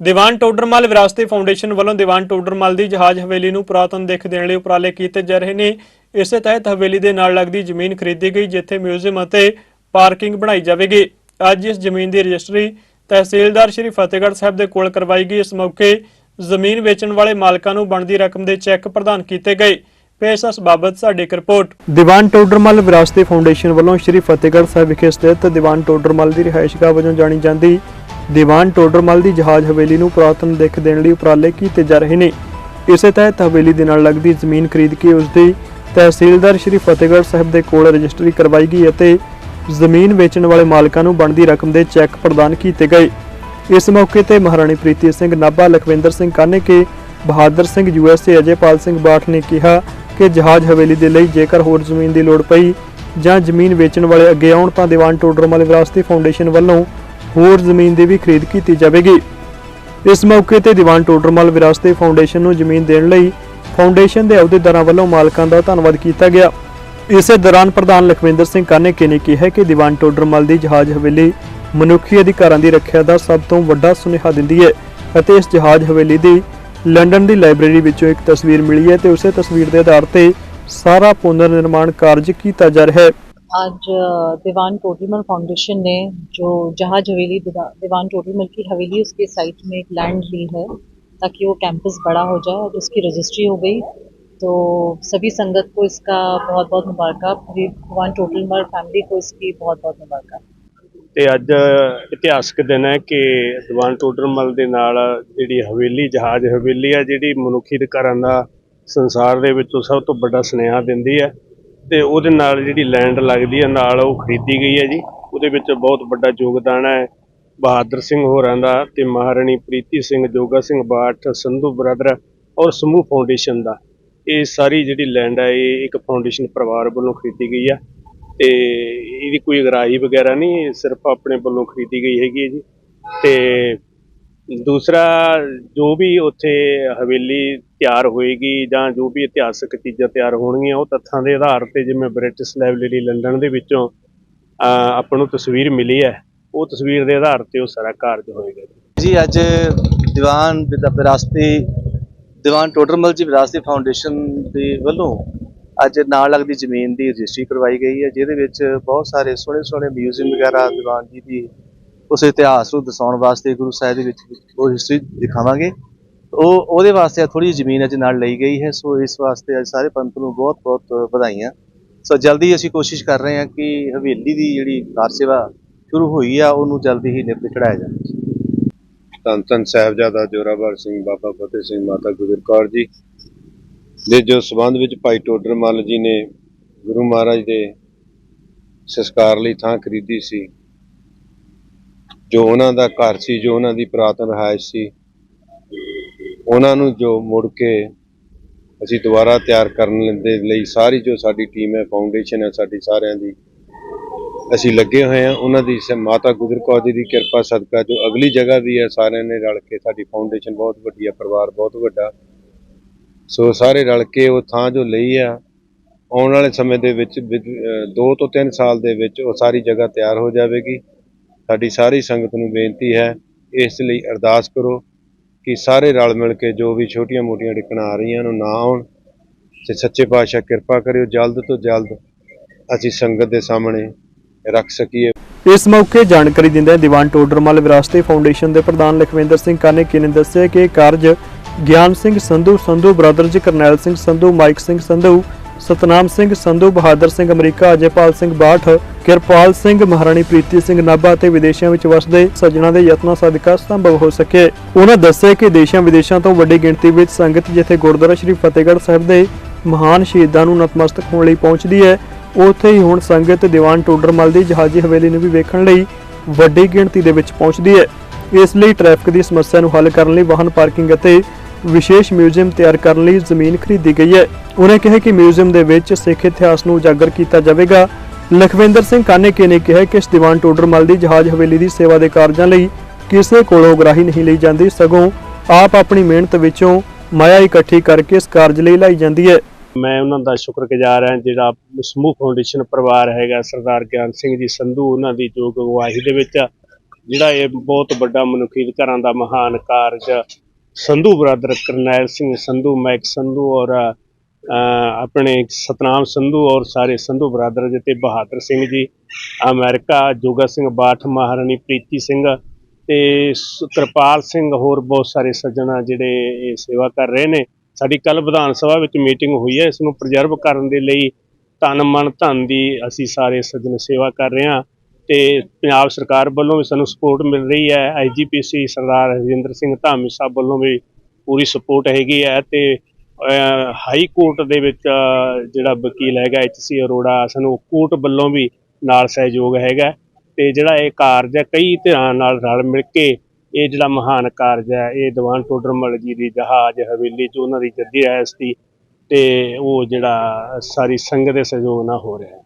ਦੀਵਾਨ ਟੋਡਰਮਲ ਵਿਰਾਸਤੀ ਫਾਊਂਡੇਸ਼ਨ ਵੱਲੋਂ ਦੀਵਾਨ ਟੋਡਰਮਲ ਦੀ ਜਹਾਜ਼ ਹਵੇਲੀ ਨੂੰ ਪੁਰਾਤਨ ਦਿੱਖ ਦੇਣ ਲਈ ਉਪਰਾਲੇ ਕੀਤੇ ਜਾ ਰਹੇ ਨੇ। ਇਸੇ ਤਹਿਤ ਹਵੇਲੀ ਦੇ ਨਾਲ ਲੱਗਦੀ ਜ਼ਮੀਨ ਖਰੀਦੀ ਗਈ, ਜਿੱਥੇ ਮਿਊਜ਼ੀਅਮ ਅਤੇ ਪਾਰਕਿੰਗ ਬਣਾਈ ਜਾਵੇਗੀ। ਅੱਜ ਇਸ ਜ਼ਮੀਨ ਦੀ ਰਜਿਸਟਰੀ ਤਹਿਸੀਲਦਾਰ ਸ਼੍ਰੀ ਫਤਿਹਗੜ੍ਹ ਸਾਹਿਬ ਦੇ ਕੋਲ ਕਰਵਾਈ ਗਈ। ਇਸ ਮੌਕੇ ਜ਼ਮੀਨ ਵੇਚਣ ਵਾਲੇ ਮਾਲਕਾਂ ਨੂੰ ਬਣਦੀ ਰਕਮ ਦੇ ਚੈੱਕ ਪ੍ਰਦਾਨ ਕੀਤੇ ਗਏ। ਪੇਸ਼ ਇਸ ਬਾਬਤ ਸਾਡੀ ਇੱਕ ਰਿਪੋਰਟ। ਦੀਵਾਨ ਟੋਡਰਮਲ ਵਿਰਾਸਤੀ ਫਾਊਂਡੇਸ਼ਨ ਵੱਲੋਂ ਸ਼੍ਰੀ ਫਤਿਹਗੜ੍ਹ ਸਾਹਿਬ ਵਿਖੇ ਸਥਿਤ ਦੀਵਾਨ ਟੋਡਰਮਲ ਦੀ ਰਿਹਾਇਸ਼ਗਾਹ ਵਜੋਂ ਜਾਣੀ ਜਾਂਦੀ ਦੀਵਾਨ ਟੋਡਰਮਲ ਦੀ ਜਹਾਜ਼ ਹਵੇਲੀ ਨੂੰ ਪੁਰਾਤਨ ਦਿੱਖ ਦੇਣ ਲਈ ਉਪਰਾਲੇ ਕੀਤੇ ਜਾ ਰਹੇ ਨੇ। ਇਸੇ ਤਹਿਤ ਹਵੇਲੀ ਦੇ ਨਾਲ ਲੱਗਦੀ ਜ਼ਮੀਨ ਖਰੀਦ ਕੇ ਉਸ ਦੀ ਤਹਿਸੀਲਦਾਰ ਸ਼੍ਰੀ ਫਤਿਹਗੜ੍ਹ ਸਾਹਿਬ ਦੇ ਕੋਲ ਰਜਿਸਟਰੀ ਕਰਵਾਈ ਗਈ ਅਤੇ ਜ਼ਮੀਨ ਵੇਚਣ ਵਾਲੇ ਮਾਲਕਾਂ ਨੂੰ ਬਣਦੀ ਰਕਮ ਦੇ ਚੈੱਕ ਪ੍ਰਦਾਨ ਕੀਤੇ ਗਏ। ਇਸ ਮੌਕੇ ਤੇ ਮਹਾਰਾਣੀ ਪ੍ਰੀਤੀ ਸਿੰਘ ਨਾਭਾ, ਲਖਵਿੰਦਰ ਸਿੰਘ ਕਾਨੇਕੇ, ਬਹਾਦਰ ਸਿੰਘ ਯੂਐਸਏ ਅਜੇਪਾਲ ਸਿੰਘ ਬਾਠ ਨੇ ਕਿਹਾ ਕਿ ਜਹਾਜ਼ ਹਵੇਲੀ ਦੇ ਲਈ ਜੇਕਰ ਹੋਰ ਜ਼ਮੀਨ ਦੀ ਲੋੜ ਪਈ ਜਾਂ ਜ਼ਮੀਨ ਵੇਚਣ ਵਾਲੇ ਅੱਗੇ ਆਉਣ ਤਾਂ ਦੀਵਾਨ ਟੋਡਰਮਲ ਵਿਰਾਸਤੀ ਫਾਊਂਡੇਸ਼ਨ ਵੱਲੋਂ ਹੋਰ ਜ਼ਮੀਨ ਦੀ ਵੀ ਖਰੀਦ ਕੀਤੀ ਜਾਵੇਗੀ। ਇਸ ਮੌਕੇ ਤੇ ਦੀਵਾਨ ਟੋਡਰਮਲ ਵਿਰਾਸਤੀ ਫਾਊਂਡੇਸ਼ਨ ਨੂੰ ਜ਼ਮੀਨ ਦੇਣ ਲਈ ਫਾਊਂਡੇਸ਼ਨ ਦੇ ਅਹੁਦੇਦਾਰਾਂ ਵੱਲੋਂ ਮਾਲਕਾਂ ਦਾ ਧੰਨਵਾਦ ਕੀਤਾ ਗਿਆ। ਇਸੇ ਦੌਰਾਨ ਪ੍ਰਧਾਨ ਲਖਵਿੰਦਰ ਸਿੰਘ ਕਾਨੇਕੇ ਨੇ ਕਿਹਾ ਕਿ ਦੀਵਾਨ ਟੋਡਰਮਲ ਦੀ ਜਹਾਜ਼ ਹਵੇਲੀ ਮਨੁੱਖੀ ਅਧਿਕਾਰਾਂ ਦੀ ਰੱਖਿਆ ਦਾ ਸਭ ਤੋਂ ਵੱਡਾ ਸੁਨੇਹਾ ਦਿੰਦੀ ਹੈ ਅਤੇ ਇਸ ਜਹਾਜ਼ ਹਵੇਲੀ ਦੀ ਲੰਡਨ ਦੀ ਲਾਇਬ੍ਰੇਰੀ ਵਿੱਚੋਂ ਇੱਕ ਤਸਵੀਰ ਮਿਲੀ ਹੈ ਤੇ ਉਸੇ ਤਸਵੀਰ ਦੇ ਆਧਾਰ ਤੇ ਸਾਰਾ ਪੁਨਰ ਨਿਰਮਾਣ ਕਾਰਜ ਕੀਤਾ ਜਾ ਰਿਹਾ ਹੈ। आज अ, दीवान टोटलमल फाउंडेशन ने जो जहाज हवेली दीवा- दीवान टोटलमल की हवेली उसके साइट में एक लैंड ली है ताकि वो कैंपस बड़ा हो जाए और उसकी रजिस्ट्री हो गई तो सभी संगत को इसका बहुत बहुत मुबारक पूरी दीवान टोटलमल फैमिली को इसकी बहुत बहुत मुबारक ਤੇ ਅੱਜ ਇਤਿਹਾਸਕ ਦਿਨ ਹੈ ਕਿ ਦੀਵਾਨ ਟੋਡਰਮਲ ਦੇ ਨਾਲ ਜਿਹੜੀ ਹਵੇਲੀ ਜਹਾਜ਼ ਹਵੇਲੀ ਆ ਜਿਹੜੀ ਮਨੁੱਖੀ ਅਧਿਕਾਰਾਂ ਦਾ ਸੰਸਾਰ ਦੇ ਵਿੱਚੋਂ ਸਭ ਤੋਂ ਵੱਡਾ ਸੁਨੇਹਾ ਦਿੰਦੀ ਹੈ ਤੇ ਉਹਦੇ ਨਾਲ ਜਿਹੜੀ ਲੈਂਡ ਲੱਗਦੀ ਹੈ, ਨਾਲ ਉਹ ਖਰੀਦੀ ਗਈ ਹੈ ਜੀ। ਉਹਦੇ ਵਿੱਚ ਬਹੁਤ ਵੱਡਾ ਯੋਗਦਾਨ ਹੈ। ਬਹਾਦਰ ਸਿੰਘ ਹੋਰਾਂ ਦਾ ਤੇ ਮਹਾਰਾਣੀ ਪ੍ਰੀਤੀ ਸਿੰਘ, ਜੋਗਾ ਸਿੰਘ ਬਾਠ, ਸੰਧੂ ਬ੍ਰਦਰ ਔਰ ਸਮੂਹ ਫਾਊਂਡੇਸ਼ਨ ਦਾ। ਇਹ ਸਾਰੀ ਜਿਹੜੀ ਲੈਂਡ ਹੈ, ਇਹ ਇੱਕ ਫਾਊਂਡੇਸ਼ਨ ਪਰਿਵਾਰ ਵੱਲੋਂ ਖਰੀਦੀ ਗਈ ਆ ਤੇ ਇਹਦੀ ਕੋਈ ਗਰਾਹੀ ਵਗੈਰਾ ਨਹੀਂ ਸਿਰਫ ਆਪਣੇ ਵੱਲੋਂ ਖਰੀਦੀ ਗਈ ਹੈਗੀ ਹੈ ਜੀ। ਤੇ ਦੂਸਰਾ, ਜੋ ਵੀ ਉੱਥੇ ਹਵੇਲੀ ਤਿਆਰ ਹੋਏਗੀ ਜਾਂ ਜੋ ਵੀ ਇਤਿਹਾਸਕ ਚੀਜ਼ਾਂ ਤਿਆਰ ਹੋਣਗੀਆਂ, ਉਹ ਤੱਥਾਂ ਦੇ ਆਧਾਰ ਤੇ ਜਿਵੇਂ ਬ੍ਰਿਟਿਸ਼ ਲਾਇਬ੍ਰੇਰੀ ਲੰਡਨ ਦੇ ਵਿੱਚੋਂ ਆਪਾਂ ਨੂੰ ਤਸਵੀਰ ਮਿਲੀ ਹੈ। ਉਹ ਤਸਵੀਰ ਦੇ ਆਧਾਰ ਤੇ ਉਹ ਸਾਰਾ ਕਾਰਜ ਹੋਏਗਾ। ਜੀ ਜੀ ਅੱਜ ਦੀਵਾਨ ਵਿਰਾਸਤੀ, ਦੀਵਾਨ ਟੋਡਰਮਲ ਜੀ ਵਿਰਾਸਤੀ ਫਾਊਂਡੇਸ਼ਨ ਦੇ ਵੱਲੋਂ ਅੱਜ ਨਾਲ ਲੱਗਦੀ ਜ਼ਮੀਨ ਦੀ ਰਜਿਸਟਰੀ ਕਰਵਾਈ ਗਈ ਹੈ, ਜਿਹਦੇ ਵਿੱਚ ਬਹੁਤ ਸਾਰੇ ਸੋਹਣੇ ਸੋਹਣੇ ਮਿਊਜ਼ੀਅਮ ਵਗੈਰਾ ਦੀਵਾਨ ਜੀ ਦੀ ਉਸ ਇਤਿਹਾਸ ਨੂੰ ਦਰਸਾਉਣ ਵਾਸਤੇ ਗੁਰੂ ਸਾਹਿਬ ਦੇ ਵਿੱਚ ਉਹ ਹਿਸਟਰੀ ਦਿਖਾਵਾਂਗੇ। ਉਹ, ਉਹਦੇ ਵਾਸਤੇ ਥੋੜੀ ਜਿਹੀ ਜ਼ਮੀਨ ਅੱਜ ਨਾਲ ਲਈ ਗਈ ਹੈ, ਸੋ ਇਸ ਵਾਸਤੇ ਅੱਜ ਸਾਰੇ ਪੰਥ ਨੂੰ ਬਹੁਤ ਬਹੁਤ ਵਧਾਈਆਂ। ਸੋ ਜਲਦੀ ਅਸੀਂ ਕੋਸ਼ਿਸ਼ ਕਰ ਰਹੇ ਹਾਂ ਕਿ ਹਵੇਲੀ ਦੀ ਜਿਹੜੀ ਕਾਰ ਸੇਵਾ ਸ਼ੁਰੂ ਹੋਈ ਆ, ਉਹਨੂੰ ਜਲਦੀ ਹੀ ਨਿਪਟ ਚੜਾਇਆ ਜਾਵੇ। ਧੰਨ ਧੰਨ ਸਾਹਿਬਜ਼ਾਦਾ ਜੋਰਾਵਰ ਸਿੰਘ, ਬਾਬਾ ਫਤਿਹ ਸਿੰਘ ਮਾਤਾ ਗੁਜਰ ਕੌਰ ਜੀ। ਦੇ ਜੋ ਸਬੰਧ ਵਿੱਚ ਭਾਈ ਟੋਡਰ ਮੱਲ ਜੀ ਨੇ ਗੁਰੂ ਮਹਾਰਾਜ ਦੇ ਸੰਸਕਾਰ ਲਈ ਥਾਂ ਖਰੀਦੀ ਸੀ ਜੋ ਉਹਨਾਂ ਦਾ ਘਰ ਸੀ, ਜੋ ਉਹਨਾਂ ਦੀ ਪੁਰਾਤਨ ਰਹਾਇਸ਼ ਸੀ, ਉਹਨਾਂ ਨੂੰ ਜੋ ਮੁੜ ਕੇ ਅਸੀਂ ਦੁਬਾਰਾ ਤਿਆਰ ਕਰਨ ਦੇ ਲਈ ਸਾਰੀ ਜੋ ਸਾਡੀ ਟੀਮ ਹੈ ਫਾਊਂਡੇਸ਼ਨ ਹੈ, ਸਾਡੀ ਸਾਰਿਆਂ ਦੀ, ਅਸੀਂ ਲੱਗੇ ਹੋਏ ਹਾਂ। ਉਹਨਾਂ ਦੀ ਸ- ਮਾਤਾ ਗੁਜਰ ਕੌਰ ਜੀ ਦੀ ਕਿਰਪਾ, ਸਦਕਾ ਜੋ ਅਗਲੀ ਜਗ੍ਹਾ ਵੀ ਹੈ, ਸਾਰਿਆਂ ਨੇ ਰਲ ਕੇ ਸਾਡੀ ਫਾਊਂਡੇਸ਼ਨ ਬਹੁਤ ਵੱਡੀ ਹੈ, ਪਰਿਵਾਰ ਬਹੁਤ ਵੱਡਾ। ਸੋ ਸਾਰੇ ਰਲ ਕੇ ਉਹ ਥਾਂ ਜੋ ਲਈ ਆ, ਆਉਣ ਵਾਲੇ ਸਮੇਂ ਦੇ ਵਿੱਚ 2 ਤੋਂ 3 ਸਾਲ ਦੇ ਵਿੱਚ ਉਹ ਸਾਰੀ ਜਗ੍ਹਾ ਤਿਆਰ ਹੋ ਜਾਵੇਗੀ। ਸਾਡੀ ਸਾਰੀ ਸੰਗਤ ਨੂੰ ਬੇਨਤੀ ਹੈ, ਇਸ ਲਈ ਅਰਦਾਸ ਕਰੋ ਕਿ ਸਾਰੇ ਰਲ ਮਿਲ ਕੇ ਜੋ ਵੀ ਛੋਟੀਆਂ-ਮੋਟੀਆਂ ਡਿੱਕਣਾਂ ਆ ਰਹੀਆਂ ਨੂੰ ਨਾ ਆਉਣ ਤੇ ਸੱਚੇ ਪਾਤਸ਼ਾਹ ਕਿਰਪਾ ਕਰਿਓ, ਜਲਦ ਤੋਂ ਜਲਦ ਅਸੀਂ ਸੰਗਤ ਦੇ ਸਾਹਮਣੇ ਰੱਖ ਸਕੀਏ। ਇਸ ਮੌਕੇ ਜਾਣਕਾਰੀ ਦਿੰਦਿਆਂ ਦੀਵਾਨ ਟੋਡਰਮਲ ਵਿਰਾਸਤੀ ਫਾਊਂਡੇਸ਼ਨ ਦੇ ਪ੍ਰਧਾਨ ਲਖਵਿੰਦਰ ਸਿੰਘ ਕਾਨੇਕੀ ਨੇ ਦੱਸਿਆ ਕਿ ਇਹ ਕਾਰਜ Gian Singh Sandhu Sandhu brothers Karnail Singh Sandhu, Mike Singh Sandhu, Satnam Singh Sandhu, Bahadar Singh America, Ajaypal Singh Bath Kirpal Singh, ਮਹਾਰਾਣੀ ਪ੍ਰੀਤੀ ਸਿੰਘ ਨਾਭਾ ਅਤੇ ਵਿਦੇਸ਼ਾਂ ਵਿੱਚ ਵਸਦੇ ਸੱਜਣਾ ਦੇ ਯਤਨਾਂ ਸਦਕਾ ਸੰਭਵ ਹੋ ਸਕੇ। ਉਹਨਾਂ ਦੱਸਿਆ ਕਿ ਦੇਸ਼ਾਂ ਵਿਦੇਸ਼ਾਂ ਤੋਂ ਵੱਡੀ ਗਿਣਤੀ ਵਿੱਚ ਸੰਗਤ ਜਿੱਥੇ ਗੁਰਦੁਆਰਾ ਸ੍ਰੀ ਫਤਿਹਗੜ੍ਹ ਸਾਹਿਬ ਦੇ ਮਹਾਨ ਸ਼ਹੀਦਾਂ ਨੂੰ ਨਤਮਸਤਕ ਹੋਣ ਲਈ ਪਹੁੰਚਦੀ ਹੈ, ਉੱਥੇ ਹੀ ਹੁਣ ਸੰਗਤ ਦੀਵਾਨ ਟੋਡਰਮਲ ਦੀ ਜਹਾਜ਼ੀ ਹਵੇਲੀ ਨੂੰ ਵੀ ਵੇਖਣ ਲਈ ਵੱਡੀ ਗਿਣਤੀ ਦੇ ਵਿੱਚ ਪਹੁੰਚਦੀ ਹੈ। ਇਸ ਲਈ ਟ੍ਰੈਫਿਕ ਦੀ ਸਮੱਸਿਆ ਨੂੰ ਹੱਲ ਕਰਨ ਲਈ ਵਾਹਨ ਪਾਰਕਿੰਗ ਅਤੇ ਵਿਸ਼ੇਸ਼ ਮਿਊਜ਼ੀਅਮ ਤਿਆਰ ਕਰਨ ਲਈ ਜ਼ਮੀਨ ਖਰੀਦੀ ਗਈ ਹੈ। ਉਹਨੇ ਕਿਹਾ ਕਿ ਮਿਊਜ਼ੀਅਮ ਦੇ ਵਿੱਚ ਸਿੱਖ ਇਤਿਹਾਸ ਨੂੰ ਉਜਾਗਰ ਕੀਤਾ ਜਾਵੇਗਾ। ਲਖਵਿੰਦਰ ਸਿੰਘ ਕਾਨੇਕੇ ਨੇ ਕਿਹਾ ਕਿ ਇਸ ਦੀਵਾਨ ਟੋਡਰਮਲ ਦੀ ਜਹਾਜ਼ ਹਵੇਲੀ ਦੀ ਸੇਵਾ ਦੇ ਕਾਰਜਾਂ ਲਈ ਕਿਸੇ ਕੋਲੋਂ ਗਰਾਹੀ ਨਹੀਂ ਲਈ ਜਾਂਦੀ, ਸਗੋਂ ਆਪ ਆਪਣੀ ਮਿਹਨਤ ਵਿੱਚੋਂ ਮਾਇਆ ਇਕੱਠੀ ਕਰਕੇ ਇਸ ਕਾਰਜ ਲਈ ਲਾਈ ਜਾਂਦੀ ਹੈ। ਮੈਂ ਉਹਨਾਂ ਦਾ ਸ਼ੁਕਰਗੁਜ਼ਾਰ ਹਾਂ, ਜਿਹੜਾ ਸਮੂਹ ਫਾਊਂਡੇਸ਼ਨ ਪਰਿਵਾਰ ਹੈਗਾ, ਸਰਦਾਰ ਗਿਆਨ ਸਿੰਘ ਜੀ ਸੰਧੂ, ਉਹਨਾਂ ਦੀ ਜੋ ਅਗਵਾਈ ਦੇ ਵਿੱਚ ਜਿਹੜਾ ਇਹ ਬਹੁਤ ਵੱਡਾ ਮਨੁੱਖੀ ਘਰਾਂ ਦਾ ਮਹਾਨ ਕਾਰਜ ਸੰਧੂ ਬਰਾਦਰ ਕਰਨੈਲ ਸਿੰਘ ਸੰਧੂ, ਮੈਕ ਸੰਧੂ ਔਰ ਆਪਣੇ ਸਤਨਾਮ ਸੰਧੂ ਔਰ ਸਾਰੇ ਸੰਧੂ ਬਰਾਦਰ ਜੀ ਤੇ ਬਹਾਦਰ ਸਿੰਘ ਜੀ, ਅਮਰੀਕਾ, ਜੋਗਾ ਸਿੰਘ ਬਾਠ, ਮਹਾਰਾਣੀ ਪ੍ਰੀਤੀ ਸਿੰਘ ਤੇ ਸ- ਕਿਰਪਾਲ ਸਿੰਘ ਹੋਰ ਬਹੁਤ ਸਾਰੇ ਸੱਜਣ ਆ ਜਿਹੜੇ ਇਹ ਸੇਵਾ ਕਰ ਰਹੇ ਨੇ। ਸਾਡੀ ਕੱਲ ਵਿਧਾਨ ਸਭਾ ਵਿੱਚ ਮੀਟਿੰਗ ਹੋਈ ਹੈ। ਇਸ ਨੂੰ ਪ੍ਰਜਰਵ ਕਰਨ ਦੇ ਲਈ ਤਨ ਮਨ, ਧਨ ਦੀ ਅਸੀਂ ਸਾਰੇ ਸੱਜਣ ਸੇਵਾ ਕਰ ਰਹੇ ਹਾਂ ਤੇ ਪੰਜਾਬ ਸਰਕਾਰ ਵੱਲੋਂ ਵੀ ਸਾਨੂੰ ਸਪੋਰਟ ਮਿਲ ਰਹੀ ਹੈ। ਆਈਜੀਪੀਸੀ ਸਰਦਾਰ ਹਰਜਿੰਦਰ ਸਿੰਘ ਧਾਮੀ ਸਾਹਿਬ ਵੱਲੋਂ ਵੀ ਪੂਰੀ ਸਪੋਰਟ ਹੈਗੀ ਹੈ ਤੇ ਹਾਈ ਕੋਰਟ ਦੇ ਵਿੱਚ ਜਿਹੜਾ ਵਕੀਲ ਹੈਗਾ ਐਚ ਸੀ ਅਰੋੜਾ, ਸਾਨੂੰ ਕੋਰਟ ਵੱਲੋਂ ਵੀ ਨਾਲ ਸਹਿਯੋਗ ਹੈਗਾ। ਤੇ ਜਿਹੜਾ ਇਹ ਕਾਰਜ ਹੈ, ਕਈ ਧਿਰਾਂ ਨਾਲ ਰਲ ਮਿਲ ਕੇ ਇਹ ਜਿਹੜਾ ਮਹਾਨ ਕਾਰਜ ਹੈ, ਇਹ ਦੀਵਾਨ ਟੋਡਰਮਲ ਜੀ ਦੀ ਜਹਾਜ਼ ਹਵੇਲੀ ਚ ਉਹਨਾਂ ਦੀ ਜੱਦੀ ਰਿਹਾਇਸ਼ ਸੀ ਤੇ ਉਹ ਜਿਹੜਾ ਸਾਰੀ ਸੰਗਤ ਦੇ ਸਹਿਯੋਗ ਨਾਲ ਹੋ ਰਿਹਾ ਹੈ।